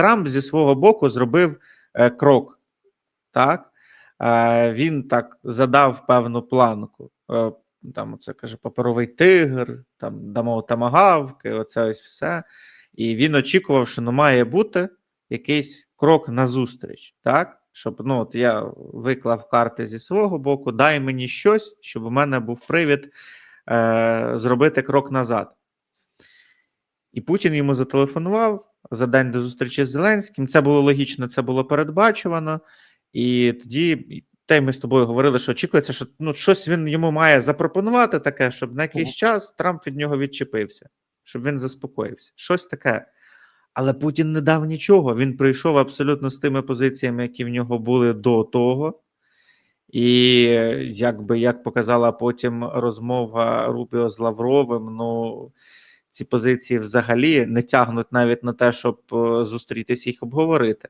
Трамп зі свого боку зробив е, крок. Так? Е, він так задав певну планку. Е, там оце каже паперовий тигр, там дамо тамагавки, оце ось все. І він очікував, що ну має бути якийсь крок назустріч, так? Щоб ну, от я виклав карти зі свого боку, дай мені щось, щоб у мене був привід е, зробити крок назад. І Путін йому зателефонував за день до зустрічі з Зеленським. Це було логічно, це було передбачувано. І тоді те й ми з тобою говорили, що очікується, що ну, щось він йому має запропонувати таке, щоб на якийсь час Трамп від нього відчепився, щоб він заспокоївся. Щось таке. Але Путін не дав нічого. Він прийшов абсолютно з тими позиціями, які в нього були до того. І якби як показала потім розмова Рубіо з Лавровим, ну ці позиції взагалі не тягнуть навіть на те, щоб е, зустрітися їх обговорити.